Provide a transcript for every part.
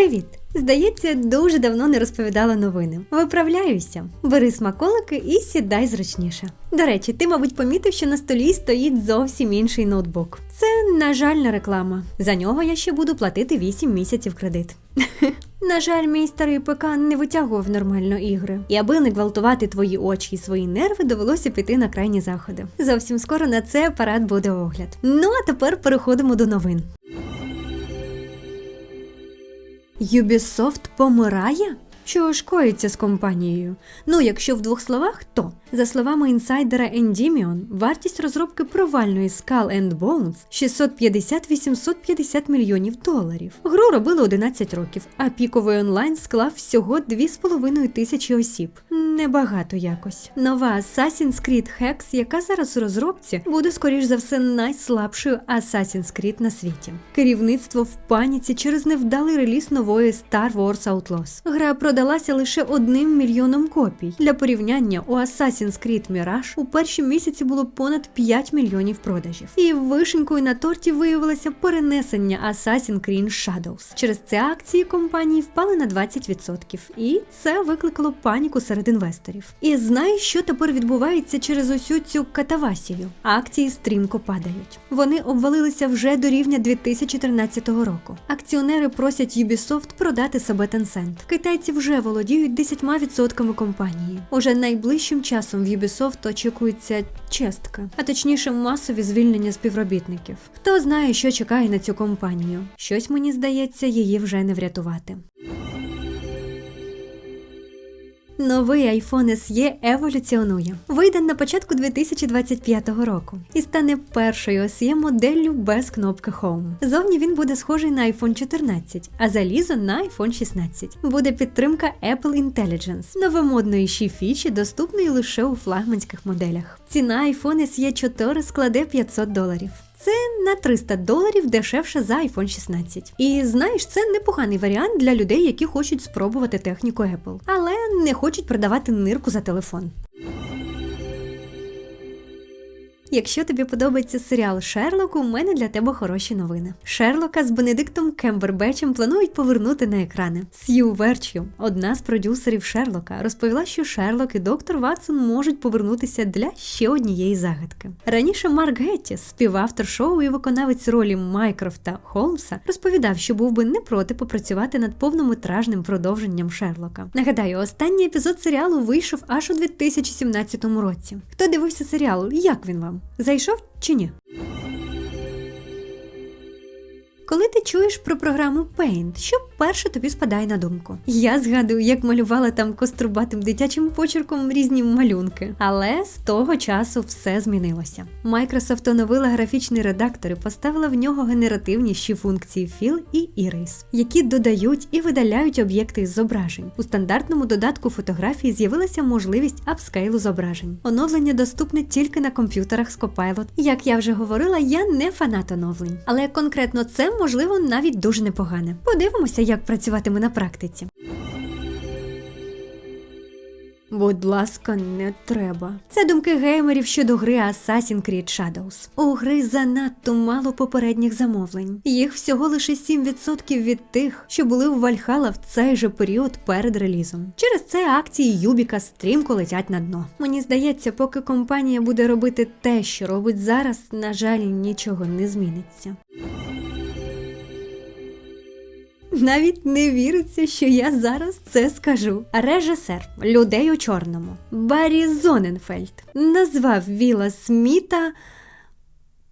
Привіт! Здається, дуже давно не розповідала новини. Виправляюся, бери смаколики і сідай зручніше. До речі, ти, мабуть, помітив, що на столі стоїть зовсім інший ноутбук. Це, на жаль, не реклама. За нього я ще буду платити 8 місяців кредит. На жаль, мій старий ПК не витягував нормально ігри. І аби не гвалтувати твої очі і свої нерви, довелося піти на крайні заходи. Зовсім скоро на цей апарат буде огляд. Ну а тепер переходимо до новин. Ubisoft помирає? Що ж коїться з компанією? Ну, якщо в двох словах, то за словами інсайдера Endymion, вартість розробки провальної Skull and Bones 650-850 мільйонів доларів. Гру робили 11 років, а піковий онлайн склав всього 2,5 тисячі осіб. Небагато якось. Нова Assassin's Creed Hex, яка зараз у розробці, буде скоріш за все найслабшою Assassin's Creed на світі. Керівництво в паніці через невдалий реліз нової Star Wars Outlaws. Гра продалася лише одним мільйоном копій. Для порівняння у Assassin's Creed Mirage у перші місяці було понад 5 мільйонів продажів. І вишенькою на торті виявилося перенесення Assassin's Creed Shadows. Через це акції компанії впали на 20%. І це викликало паніку серед інвесторів. І знаєш, що тепер відбувається через усю цю катавасію? Акції стрімко падають. Вони обвалилися вже до рівня 2013 року. Акціонери просять Ubisoft продати себе Tencent. Китайці вже володіють 10% компанії. Уже найближчим часом в Ubisoft очікується честка, а точніше масові звільнення співробітників. Хто знає, що чекає на цю компанію? Щось мені здається, її вже не врятувати. Новий iPhone SE еволюціонує. Вийде на початку 2025 року і стане першою SE моделлю без кнопки Home. Зовні він буде схожий на iPhone 14, а залізо на iPhone 16. Буде підтримка Apple Intelligence, новомодної ще фічі, доступної лише у флагманських моделях. Ціна iPhone SE 4 складе 500 доларів. Це на 300 доларів дешевше за iPhone 16. І знаєш, це непоганий варіант для людей, які хочуть спробувати техніку Apple, але не хочуть продавати нирку за телефон. Якщо тобі подобається серіал Шерлок, у мене для тебе хороші новини. Шерлока з Бенедиктом Кембербечем планують повернути на екрани. Сью Верчю, одна з продюсерів Шерлока, розповіла, що Шерлок і доктор Ватсон можуть повернутися для ще однієї загадки. Раніше Марк Геттіс, співавтор шоу і виконавець ролі Майкрофта Холмса, розповідав, що був би не проти попрацювати над повнометражним продовженням Шерлока. Нагадаю, останній епізод серіалу вийшов аж у 2017 році. Хто дивився серіал? Як він вам? Зайшов чи ні? Коли ти чуєш про програму Paint, що перше тобі спадає на думку? Я згадую, як малювала там кострубатим дитячим почерком різні малюнки. Але з того часу все змінилося. Microsoft оновила графічний редактор і поставила в нього генеративніші функції Fill і Erase, які додають і видаляють об'єкти із зображень. У стандартному додатку фотографії з'явилася можливість апскейлу зображень. Оновлення доступне тільки на комп'ютерах з Copilot. Як я вже говорила, я не фанат оновлень, але конкретно це можливо навіть дуже непогане. Подивимося, як працюватиме на практиці. Будь ласка, не треба. Це думки геймерів щодо гри Assassin's Creed Shadows. У гри занадто мало попередніх замовлень. Їх всього лише 7% від тих, що були в Valhalla в цей же період перед релізом. Через це акції Юбіка стрімко летять на дно. Мені здається, поки компанія буде робити те, що робить зараз, на жаль, нічого не зміниться. Навіть не віриться, що я зараз це скажу. Режисер людей у чорному Баррі Зоненфельд назвав Віла Сміта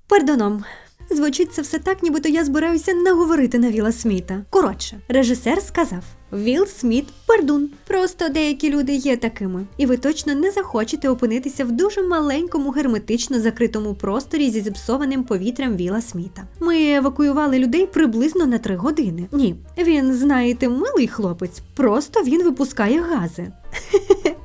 пардоном. Звучить це все так, нібито я збираюся наговорити на Віла Сміта. Коротше, режисер сказав: Віл Сміт пердун. Просто деякі люди є такими, і ви точно не захочете опинитися в дуже маленькому герметично закритому просторі зі зіпсованим повітрям Віла Сміта. Ми евакуювали людей приблизно на три години. Ні, він, знаєте, милий хлопець, просто він випускає гази.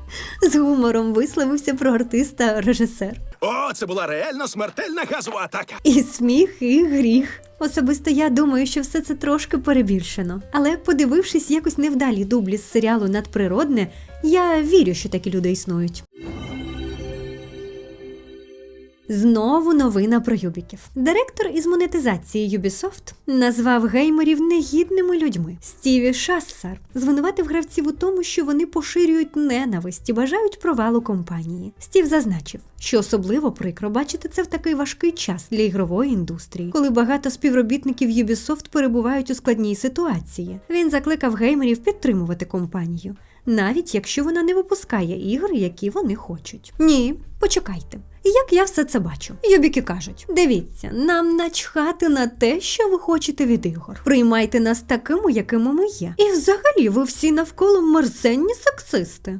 З гумором висловився про артиста режисер. О, це була реально смертельна газова атака. І сміх, і гріх. Особисто я думаю, що все це трошки перебільшено. Але подивившись якось невдалі дублі з серіалу Надприродне, я вірю, що такі люди існують. Знову новина про юбіків. Директор із монетизації Ubisoft назвав геймерів негідними людьми. Стіві Шассар звинуватив гравців у тому, що вони поширюють ненависть і бажають провалу компанії. Стів зазначив, що особливо прикро бачити це в такий важкий час для ігрової індустрії, коли багато співробітників Ubisoft перебувають у складній ситуації. Він закликав геймерів підтримувати компанію, навіть якщо вона не випускає ігри, які вони хочуть. Ні, почекайте. Як я все це бачу? Юбіки кажуть: дивіться, нам начхати на те, що ви хочете від ігор. Приймайте нас такими, якими ми є. І взагалі ви всі навколо мерзенні сексисти.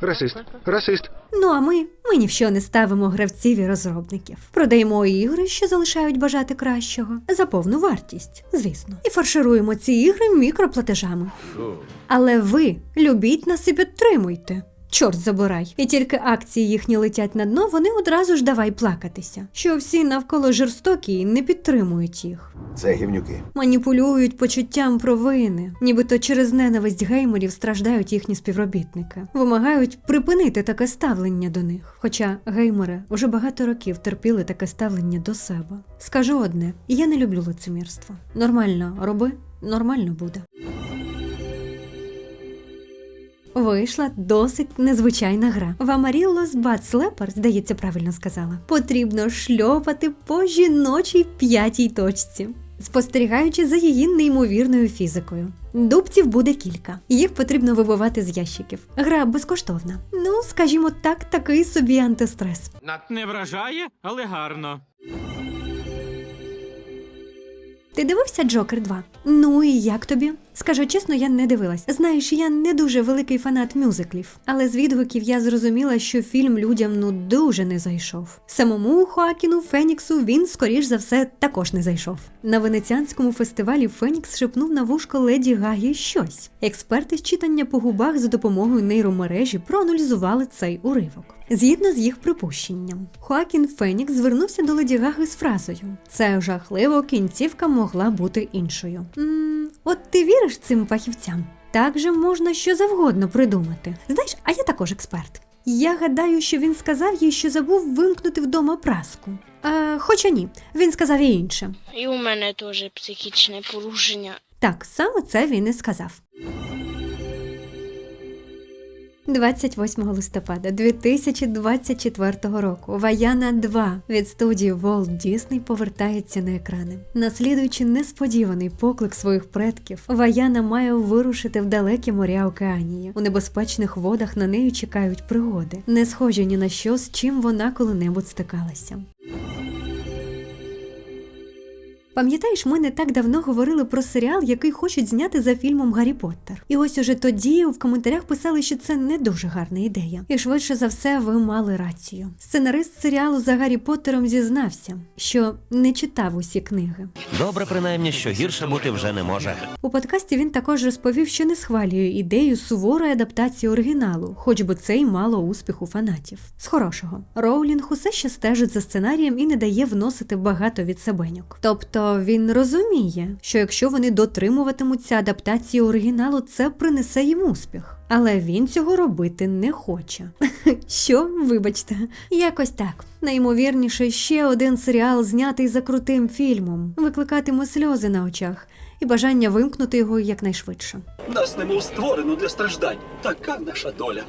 Расист. Расист. Ну а ми, ми ні в що не ставимо гравців і розробників. Продаємо ігри, що залишають бажати кращого, за повну вартість, звісно, і фаршируємо ці ігри мікроплатежами. Але ви любіть нас і підтримуйте. Чорт забирай. І тільки акції їхні летять на дно, вони одразу ж давай плакатися, що всі навколо жорстокі і не підтримують їх. Це гівнюки. Маніпулюють почуттям провини, нібито через ненависть геймерів страждають їхні співробітники, вимагають припинити таке ставлення до них. Хоча геймери вже багато років терпіли таке ставлення до себе. Скажу одне: я не люблю лицемірство. Нормально роби, нормально буде. Вийшла досить незвичайна гра. В Bad Slapper, здається, правильно сказала. Потрібно шльопати по жіночій п'ятій точці. Спостерігаючи за її неймовірною фізикою. Дубців буде кілька. Їх потрібно вибивати з ящиків. Гра безкоштовна. Ну, скажімо так, такий собі антистрес. Не вражає, але гарно. Ти дивився Джокер 2? Ну і як тобі? Скажу чесно, я не дивилась. Знаєш, я не дуже великий фанат мюзиклів, але з відгуків я зрозуміла, що фільм людям ну дуже не зайшов. Самому Хоакіну Феніксу він, скоріш за все, також не зайшов. На венеціанському фестивалі Фенікс шепнув на вушко леді Гагі щось. Експерти з читання по губах за допомогою нейромережі проаналізували цей уривок. Згідно з їх припущенням, Хоакін Фенікс звернувся до Леді Гаги з фразою: Це жахливо, кінцівка могла бути іншою. м от ти віриш цим фахівцям? Так же можна що завгодно придумати. Знаєш, а я також експерт. Я гадаю, що він сказав їй, що забув вимкнути вдома праску. Е, хоча ні, він сказав і інше. І у мене теж психічне порушення. Так, саме це він і сказав. 28 листопада 2024 року Ваяна 2 від студії Walt Disney повертається на екрани. Наслідуючи несподіваний поклик своїх предків, Ваяна має вирушити в далекі моря Океанії. У небезпечних водах на неї чекають пригоди, не схожі ні на що, з чим вона коли-небудь стикалася. Пам'ятаєш, ми не так давно говорили про серіал, який хочуть зняти за фільмом Гаррі Поттер. І ось уже тоді в коментарях писали, що це не дуже гарна ідея. І швидше за все, ви мали рацію. Сценарист серіалу за Гаррі Поттером зізнався, що не читав усі книги. Добре, принаймні, що гірше бути вже не може. У подкасті він також розповів, що не схвалює ідею суворої адаптації оригіналу, хоч би це й мало успіху фанатів. З хорошого Роулінг усе ще стежить за сценарієм і не дає вносити багато від себеньок. Тобто він розуміє, що якщо вони дотримуватимуться адаптації оригіналу, це принесе їм успіх. Але він цього робити не хоче. Що, вибачте, якось так. Найімовірніше, ще один серіал, знятий за крутим фільмом, викликатиме сльози на очах і бажання вимкнути його якнайшвидше. Нас немов створено для страждань. Така наша доля.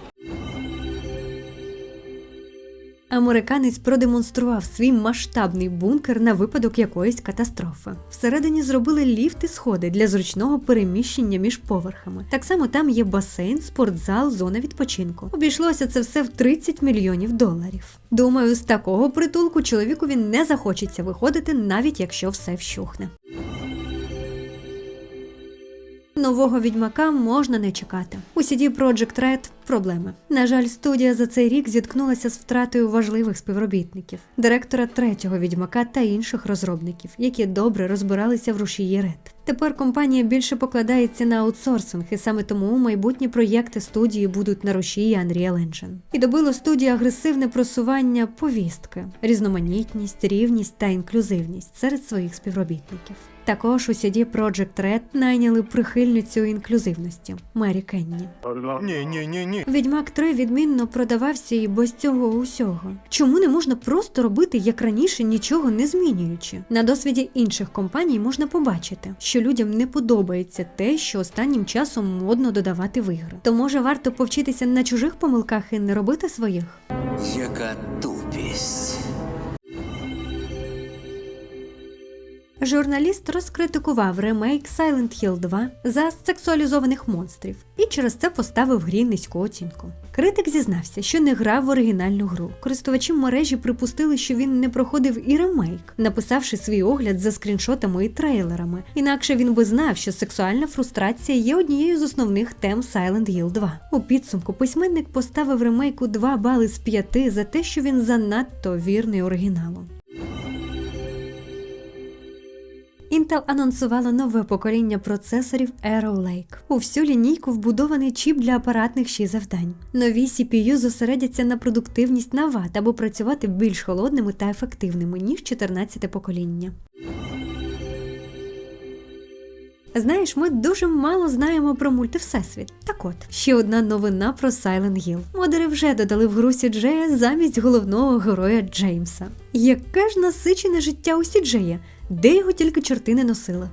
Американець продемонстрував свій масштабний бункер на випадок якоїсь катастрофи. Всередині зробили ліфти сходи для зручного переміщення між поверхами. Так само там є басейн, спортзал, зона відпочинку. Обійшлося це все в 30 мільйонів доларів. Думаю, з такого притулку чоловікові не захочеться виходити, навіть якщо все вщухне. Нового відьмака можна не чекати. У CD Projekt Red проблеми. На жаль, студія за цей рік зіткнулася з втратою важливих співробітників, директора третього відьмака та інших розробників, які добре розбиралися в рушії Red. Тепер компанія більше покладається на аутсорсинг, і саме тому майбутні проєкти студії будуть на рушії Unreal Engine. І добило студії агресивне просування повістки, різноманітність, рівність та інклюзивність серед своїх співробітників. Також у CD Projekt Red найняли прихильницю інклюзивності Мері Кенні. Ні, ні, ні, ні. Відьмак 3 відмінно продавався і без цього усього. Чому не можна просто робити як раніше, нічого не змінюючи? На досвіді інших компаній можна побачити, що людям не подобається те, що останнім часом модно додавати в ігри. То може варто повчитися на чужих помилках і не робити своїх. Яка тупість. Журналіст розкритикував ремейк Silent Hill 2 за сексуалізованих монстрів і через це поставив грі низьку оцінку. Критик зізнався, що не грав в оригінальну гру. Користувачі мережі припустили, що він не проходив і ремейк, написавши свій огляд за скріншотами і трейлерами. Інакше він би знав, що сексуальна фрустрація є однією з основних тем Silent Hill 2. У підсумку письменник поставив ремейку 2 бали з 5 за те, що він занадто вірний оригіналу. Intel анонсувала нове покоління процесорів Arrow Lake. У всю лінійку вбудований чіп для апаратних ще завдань. Нові CPU зосередяться на продуктивність на ват, аби працювати більш холодними та ефективними, ніж 14 покоління. Знаєш, ми дуже мало знаємо про мультивсесвіт. Так от, ще одна новина про Silent Hill. Модери вже додали в гру Сіджея замість головного героя Джеймса. Яке ж насичене життя у Сіджея, де його тільки чорти не носили.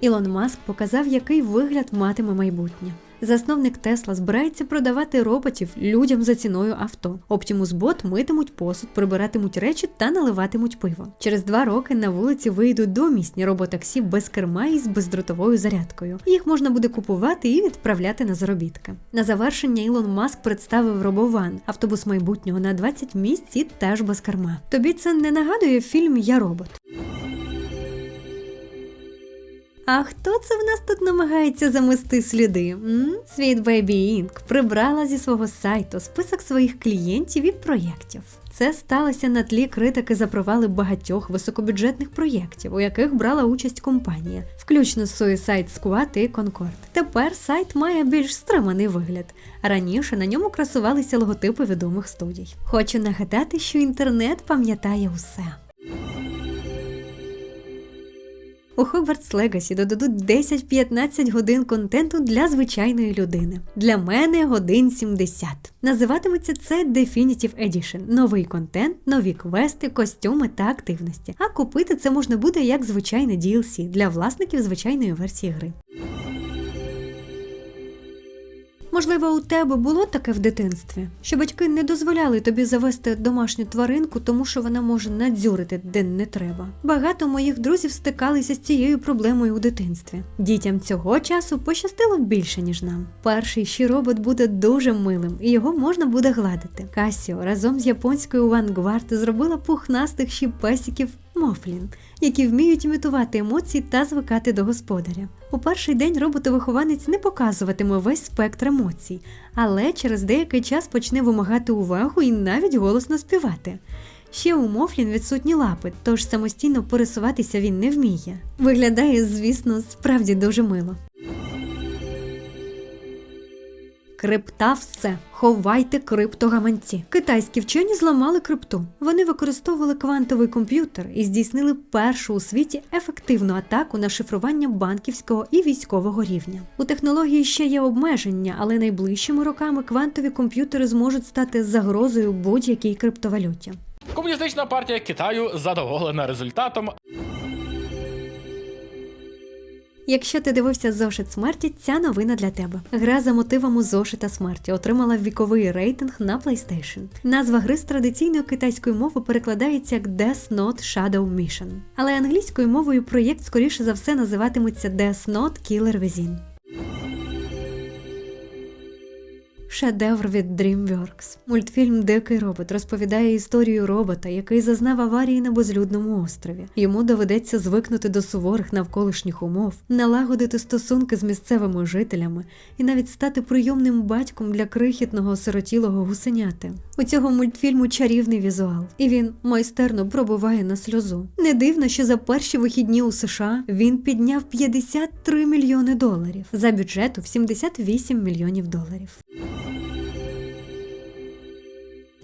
Ілон Маск показав, який вигляд матиме майбутнє. Засновник Тесла збирається продавати роботів людям за ціною авто. Optimus Bot митимуть посуд, прибиратимуть речі та наливатимуть пиво. Через два роки на вулиці вийдуть домісні роботаксі без керма і з бездротовою зарядкою. Їх можна буде купувати і відправляти на заробітки. На завершення Ілон Маск представив Робован, автобус майбутнього на 20 місць і теж без керма. Тобі це не нагадує фільм Я робот. А хто це в нас тут намагається замести сліди? Світ Baby Inc. прибрала зі свого сайту список своїх клієнтів і проєктів. Це сталося на тлі критики за провали багатьох високобюджетних проєктів, у яких брала участь компанія, включно з Suicide Squad і Concord. Тепер сайт має більш стриманий вигляд. Раніше на ньому красувалися логотипи відомих студій. Хочу нагадати, що інтернет пам'ятає усе. У Хогвартс Легасі додадуть 10-15 годин контенту для звичайної людини. Для мене годин 70. Називатиметься це Definitive Edition. Новий контент, нові квести, костюми та активності. А купити це можна буде як звичайне DLC для власників звичайної версії гри. Можливо, у тебе було таке в дитинстві, що батьки не дозволяли тобі завести домашню тваринку, тому що вона може надзюрити де не треба. Багато моїх друзів стикалися з цією проблемою у дитинстві. Дітям цього часу пощастило більше, ніж нам. Перший ще робот буде дуже милим, і його можна буде гладити. Касіо разом з японською Vanguard зробила пухнастих ще песиків Мофлін, які вміють імітувати емоції та звикати до господаря. У перший день роботовихованець не показуватиме весь спектр емоцій, але через деякий час почне вимагати увагу і навіть голосно співати. Ще у Мофлін відсутні лапи, тож самостійно пересуватися він не вміє. Виглядає, звісно, справді дуже мило. Крипта все. Ховайте криптогаманці. Китайські вчені зламали крипту. Вони використовували квантовий комп'ютер і здійснили першу у світі ефективну атаку на шифрування банківського і військового рівня. У технології ще є обмеження, але найближчими роками квантові комп'ютери зможуть стати загрозою будь-якій криптовалюті. Комуністична партія Китаю задоволена результатом, Якщо ти дивився зошит смерті, ця новина для тебе. Гра за мотивами зошита смерті отримала віковий рейтинг на PlayStation. Назва гри з традиційної китайської мови перекладається як Death Note Shadow Mission. Але англійською мовою проєкт скоріше за все називатиметься Death Note Killer Within. Шедевр від DreamWorks. Мультфільм Дикий робот розповідає історію робота, який зазнав аварії на безлюдному острові. Йому доведеться звикнути до суворих навколишніх умов, налагодити стосунки з місцевими жителями і навіть стати прийомним батьком для крихітного осиротілого гусеняти. У цього мультфільму чарівний візуал, і він майстерно пробуває на сльозу. Не дивно, що за перші вихідні у США він підняв 53 мільйони доларів за бюджету в 78 мільйонів доларів. Thank you.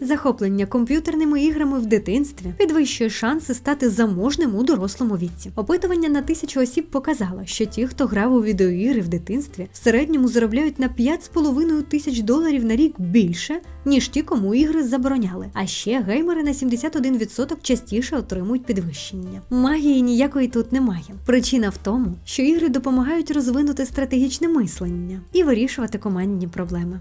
Захоплення комп'ютерними іграми в дитинстві підвищує шанси стати заможним у дорослому віці. Опитування на тисячу осіб показало, що ті, хто грав у відеоігри в дитинстві, в середньому заробляють на 5,5 тисяч доларів на рік більше, ніж ті, кому ігри забороняли. А ще геймери на 71% частіше отримують підвищення. Магії ніякої тут немає. Причина в тому, що ігри допомагають розвинути стратегічне мислення і вирішувати командні проблеми.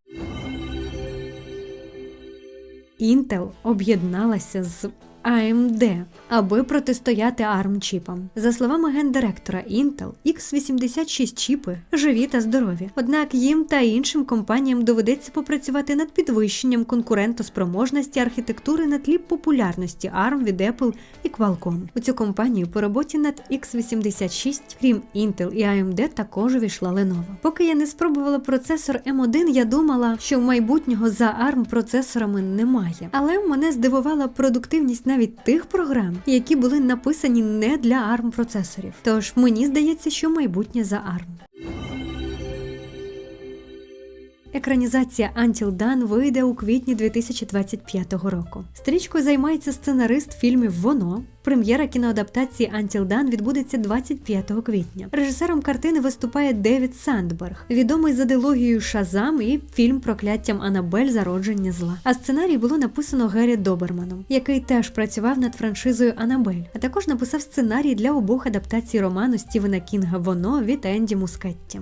Intel об'єдналася з AMD, аби протистояти ARM-чіпам. За словами гендиректора Intel, x86 чіпи живі та здорові. Однак їм та іншим компаніям доведеться попрацювати над підвищенням конкурентоспроможності архітектури на тлі популярності ARM від Apple і Qualcomm. У цю компанію по роботі над x86, крім Intel і AMD, також увійшла Lenovo. Поки я не спробувала процесор M1, я думала, що майбутнього за ARM процесорами немає. Але мене здивувала продуктивність навіть тих програм, які були написані не для ARM процесорів. Тож мені здається, що майбутнє за ARM. Екранізація Until Dawn вийде у квітні 2025 року. Стрічкою займається сценарист фільмів Воно. Прем'єра кіноадаптації Until Dawn відбудеться 25 квітня. Режисером картини виступає Девід Сандберг, відомий за дилогією Шазам і фільм Прокляттям Анабель Зародження зла. А сценарій було написано Гері Доберманом, який теж працював над франшизою Анабель, а також написав сценарій для обох адаптацій роману Стівена Кінга Воно від Енді Мускетті.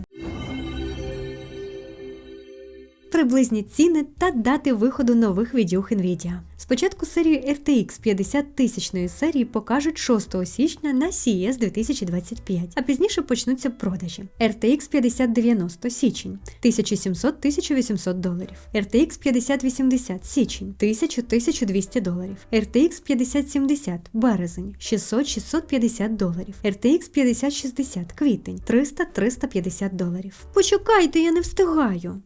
Приблизні ціни та дати виходу нових відюх Nvidia. Спочатку серію RTX 50 тисячної серії покажуть 6 січня на CES 2025, а пізніше почнуться продажі. RTX 5090 січень 1700-1800 доларів. RTX 5080 січень 1000-1200 доларів. RTX 5070 березень 600-650 доларів. RTX 5060 квітень 300-350 доларів. Почекайте, я не встигаю.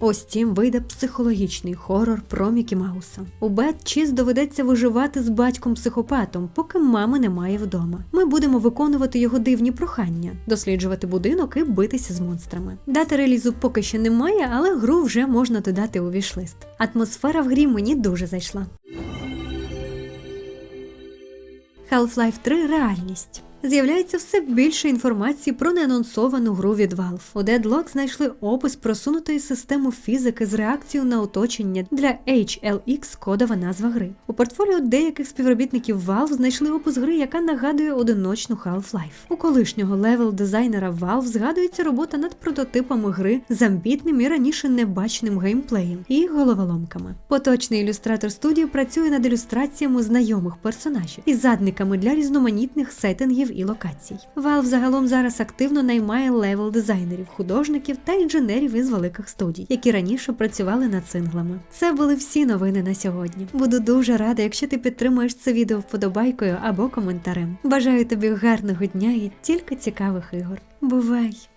Ось цим вийде психологічний хорор про Мікі Мауса. У Бет Чіз доведеться виживати з батьком-психопатом, поки мами немає вдома. Ми будемо виконувати його дивні прохання, досліджувати будинок і битися з монстрами. Дати релізу поки що немає, але гру вже можна додати у вішлист. Атмосфера в грі мені дуже зайшла. Half-Life 3 реальність. З'являється все більше інформації про неанонсовану гру від Valve. У Deadlock знайшли опис просунутої системи фізики з реакцією на оточення для HLX кодова назва гри. У портфоліо деяких співробітників Valve знайшли опис гри, яка нагадує одиночну Half-Life. У колишнього левел дизайнера Valve згадується робота над прототипами гри з амбітним і раніше небаченим геймплеєм і головоломками. Поточний ілюстратор студії працює над ілюстраціями знайомих персонажів і задниками для різноманітних сеттингів і локацій. Valve загалом зараз активно наймає левел дизайнерів, художників та інженерів із великих студій, які раніше працювали над синглами. Це були всі новини на сьогодні. Буду дуже рада, якщо ти підтримуєш це відео вподобайкою або коментарем. Бажаю тобі гарного дня і тільки цікавих ігор. Бувай!